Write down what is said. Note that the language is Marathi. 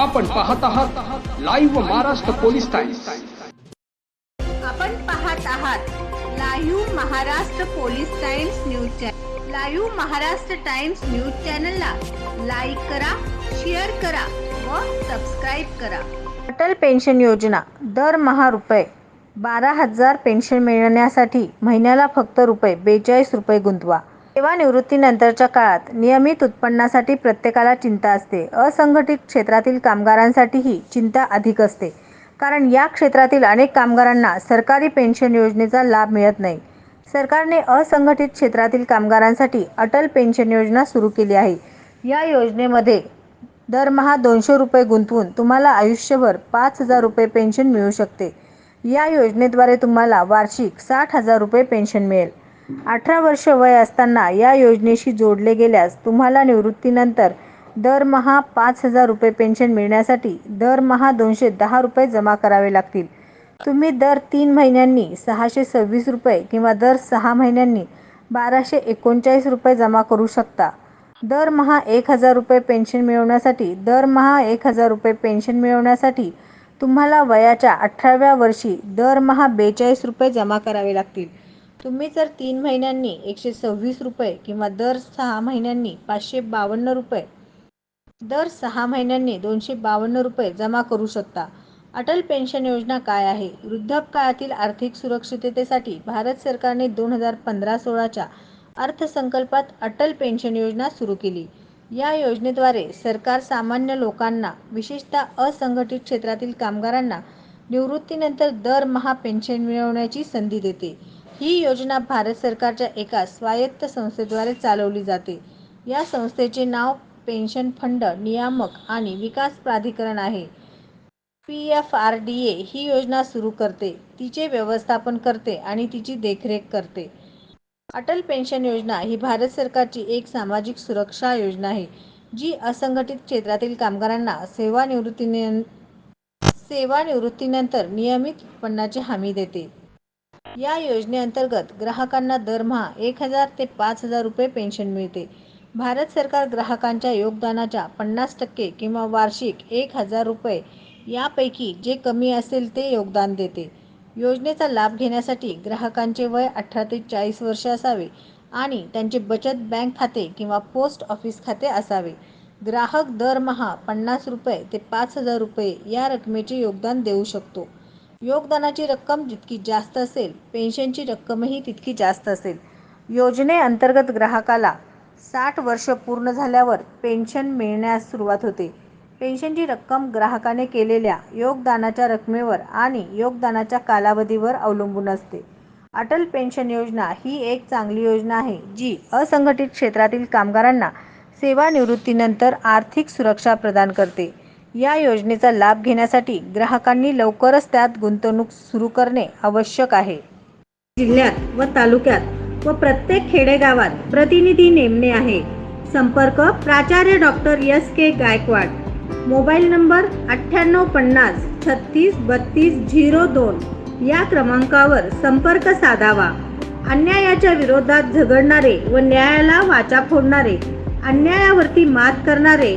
आपण पाहत आहात लाईव्ह महाराष्ट्र पोलीस टाइम्स आपण पाहत आहात live Maharashtra police Times news channel live Maharashtra Times news चॅनलला लाईक करा शेअर करा व सबस्क्राईब करा. अटल पेन्शन योजना दरमहा रुपये बारा हजार पेन्शन मिळण्यासाठी महिन्याला फक्त रुपये बेचाळीस रुपये गुंतवा. सेवानिवृत्तीनंतरच्या काळात नियमित उत्पन्नासाठी प्रत्येकाला चिंता असते. असंघटित क्षेत्रातील कामगारांसाठीही चिंता अधिक असते. कारण या क्षेत्रातील अनेक कामगारांना सरकारी पेन्शन योजनेचा लाभ मिळत नाही. सरकारने असंघटित क्षेत्रातील कामगारांसाठी अटल पेन्शन योजना सुरू केली आहे. या योजनेमध्ये दरमहा दोनशे रुपये गुंतवून तुम्हाला आयुष्यभर पाच हजार रुपये पेन्शन मिळू शकते. या योजनेद्वारे तुम्हाला वार्षिक साठ हजार रुपये पेन्शन मिळेल. अठरा वर्ष वय असताना या योजनेशी जोडले गेल्यास तुम्हाला निवृत्तीनंतर दरमहा पाच हजार रुपये पेन्शन मिळण्यासाठी दरमहा दोनशे दहा रुपये जमा करावे लागतील. तुम्ही दर तीन महिन्यांनी सहाशे सव्वीस रुपये किंवा दर सहा महिन्यांनी बाराशे एकोणचाळीस रुपये जमा करू शकता. दरमहा एक हजार रुपये पेन्शन मिळवण्यासाठी दरमहा एक हजार रुपये पेन्शन मिळवण्यासाठी तुम्हाला वयाच्या अठराव्या वर्षी दरमहा बेचाळीस रुपये जमा करावे लागतील. तुम्ही जर तीन महिन्यांनी एकशे सव्वीस रुपये किंवा दर सहा महिन्यांनी पाचशे बावन्न रुपये दर सहा महिन्यांनी दोनशे बावन्न रुपये जमा करू शकता. अटल पेन्शन योजना काय आहे? वृद्धापकाळातील आर्थिक सुरक्षिततेसाठी भारत सरकारने दोन हजार पंधरा सोळाच्या अर्थसंकल्पात अटल पेन्शन योजना सुरू केली. या योजनेद्वारे सरकार सामान्य लोकांना विशेषतः असंघटित क्षेत्रातील कामगारांना निवृत्तीनंतर दरमहा पेन्शन मिळवण्याची संधी देते. ही योजना भारत सरकारच्या एका स्वायत्त संस्थेद्वारे चालवली जाते. या संस्थेचे नाव पेन्शन फंड नियामक आणि विकास प्राधिकरण आहे. P F R D A ही योजना सुरू करते तिचे व्यवस्थापन करते आणि तिची देखरेख करते. अटल पेन्शन योजना ही भारत सरकारची एक सामाजिक सुरक्षा योजना आहे जी असंघटित क्षेत्रातील कामगारांना सेवानिवृत्तीने सेवानिवृत्तीनंतर नियमित उत्पन्नाची हमी देते. या योजनेअंतर्गत ग्राहकांना दरमहा एक हजार ते पाच हजार रुपये पेन्शन मिळते. भारत सरकार ग्राहकांच्या योगदानाच्या पन्नास टक्के किंवा वार्षिक एक हजार रुपये यापैकी जे कमी असेल ते योगदान देते. योजनेचा लाभ घेण्यासाठी ग्राहकांचे वय अठरा ते चाळीस वर्ष असावे आणि त्यांचे बचत बँक खाते किंवा पोस्ट ऑफिस खाते असावे. ग्राहक दरमहा पन्नास रुपये ते पाच हजार रुपये या रकमेचे योगदान देऊ शकतो. योगदानाची रक्कम जितकी जास्त असेल पेन्शनची रक्कमही तितकी जास्त असेल. योजनेअंतर्गत ग्राहकाला साठ वर्ष पूर्ण झाल्यावर पेन्शन मिळण्यास सुरुवात होते. पेन्शनची रक्कम ग्राहकाने केलेल्या योगदानाच्या रकमेवर आणि योगदानाच्या कालावधीवर अवलंबून असते. अटल पेन्शन योजना ही एक चांगली योजना आहे जी असंघटित क्षेत्रातील कामगारांना सेवानिवृत्तीनंतर आर्थिक सुरक्षा प्रदान करते. या योजनेचा लाभ घेण्यासाठी ग्राहकांनी लवकरच त्यात गुंतवणूक सुरू करणे आवश्यक आहे. जिल्ह्यात व तालुक्यात व प्रत्येक खेडेगावात प्रतिनिधी नेमणे आहे. संपर्क प्राचार्य doctor S K Gaikwad. Mobile number अठ्ठ्याण्णव पन्नास छत्तीस बत्तीस झिरो दोन या क्रमांकावर संपर्क साधावा. अन्यायाच्या विरोधात झगडणारे व न्यायाला वाचा फोडणारे अन्यायावरती मात करणारे